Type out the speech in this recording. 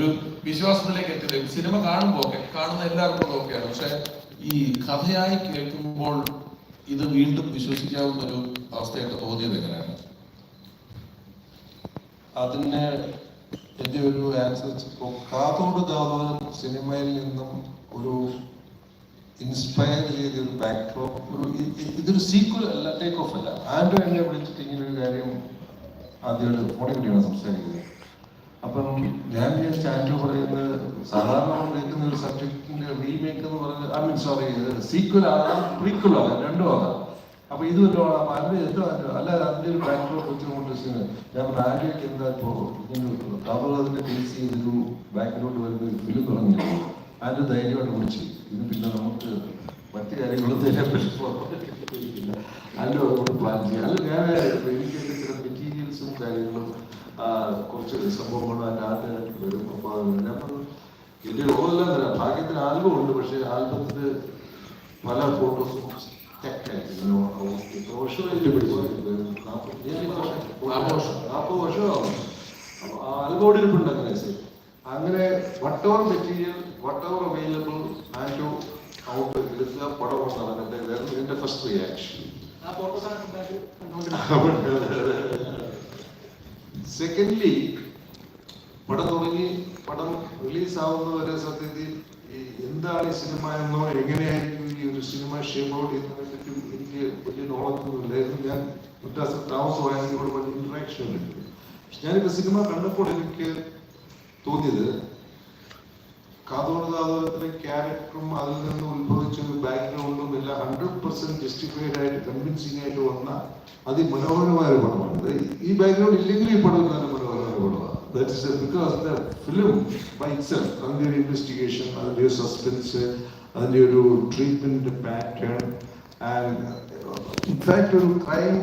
ഒരു വിശ്വാസത്തിലേക്ക് എത്തില്ല. സിനിമ കാണുമ്പോൾ ഒക്കെ കാണുന്ന എല്ലാവർക്കും നോക്കിയാണ് പക്ഷെ ഈ കഥയായി കേൾക്കുമ്പോൾ ഇത് വീണ്ടും വിശ്വസിക്കാവുന്ന ഒരു അവസ്ഥയൊക്കെ തോന്നിയത് എങ്ങനെയാണ്? അതിന് എന്റെ ഒരു ആൻസർ കാതോട് കാതോ സിനിമയിൽ നിന്നും ഒരു ഇൻസ്പയർ ചെയ്ത ഒരു ബാക്ക്ഡ്രോപ്പ് ഒരു ഇതൊരു സീക്വൽ അല്ല ടേക്ക് ഓഫ് അല്ല. ആൻഡ്രോ എന്നെ വിളിച്ചിട്ട് ഇങ്ങനെ ഒരു കാര്യം ആദ്യമായിട്ട് ഫോണിൽ കൂടിയാണ് സംസാരിക്കുന്നത് അപ്പം ഞാൻ സ്റ്റാറ്റു പറയുന്നത് സാധാരണ കേൾക്കുന്ന ഒരു സബ്ജക്റ്റിന്റെ റീമേക്ക് എന്ന് പറഞ്ഞാൽ ഐ മീൻ സോറി സീക്വൽ ആകാം പ്രീക്വൽ ആകാം രണ്ടും ആകാം. അപ്പൊ ഇത് വല്ലതും ആകാം. എന്തോ അല്ല അതിന്റെ ഒരു ബാക്ക്ഡ്രോപ്പ് ചെയ്യുന്നത് ഞാൻ ആൻഡ്രോയ്ക്ക് എന്താ ഇപ്പോ കാതോട് അതിന്റെ ബേസ് ചെയ്തൊരു ബാക്ക്ഗ്രൗണ്ട് വരുന്ന ഫിലിം തുടങ്ങി ആൻഡ്രോ ധൈര്യമായിട്ട് കുറിച്ച് ഇത് പിന്നെ നമുക്ക് മറ്റു കാര്യങ്ങളൊന്നും പ്ലാൻ ചെയ്യാം. അല്ല ഞാൻ എനിക്ക് മെറ്റീരിയൽസും കാര്യങ്ങളും കുറച്ച് സംഭവങ്ങളും ആദ്യമായിട്ട് വരും. അപ്പൊ അത് ഞാൻ പറഞ്ഞു റോളെല്ലാം തരാം ഭാഗ്യത്തിന് ആൽബം ഉണ്ട് പക്ഷെ ആൽബത്തിന് പല ഫോട്ടോസും നാൽപ്പത് വർഷമാവും. ആ ആൽബം ഇരിപ്പുണ്ട് അങ്ങനെ what material whatever available and out എടുക്കുക പടം എന്റെ ഫസ്റ്റ് റിയാക്ഷൻ സെക്കൻഡ്ലി പടം തുടങ്ങി പടം റിലീസാവുന്നവരെ സത്യത്തിൽ എന്താണ് ഈ സിനിമ എന്നോ എങ്ങനെയായിരിക്കും ഈ ഒരു സിനിമ ഷേപ്പ് എന്നതിനെ പറ്റി എനിക്ക് വലിയ നോളജ് ഒന്നുമില്ലായിരുന്നു ഞാൻ മറ്റാസ് താമസമായതിനോട് വലിയ ഇന്ററാക്ഷൻ ഉണ്ട് പക്ഷെ ഞാനിപ്പോ സിനിമ കണ്ടപ്പോൾ എനിക്ക് തോന്നിയത് കാതോട് ക്യാരക്ടറും അതിൽ നിന്ന് ഉത്ഭവിച്ച ബാക്ക്ഗ്രൗണ്ടും എല്ലാം ഹൺഡ്രഡ് പെർസെന്റ് ജസ്റ്റിഫൈഡ് ആയിട്ട് കൺവിൻസിംഗ് ആയിട്ട് വന്ന അതിമനോഹരമായ ഒരു പടമാണ്. ഈ ബാക്ക്ഗ്രൗണ്ട് ഇല്ലെങ്കിൽ ഈ പടം നല്ല മനോഹരമായ പടമാണ്. Because the film by itself അതിന്റെ ഒരു ഇൻവെസ്റ്റിഗേഷൻ അതിന്റെ ഒരു സസ്പെൻസ് അതിന്റെ ഒരു treatment pattern and in fact ഒരു ക്രൈം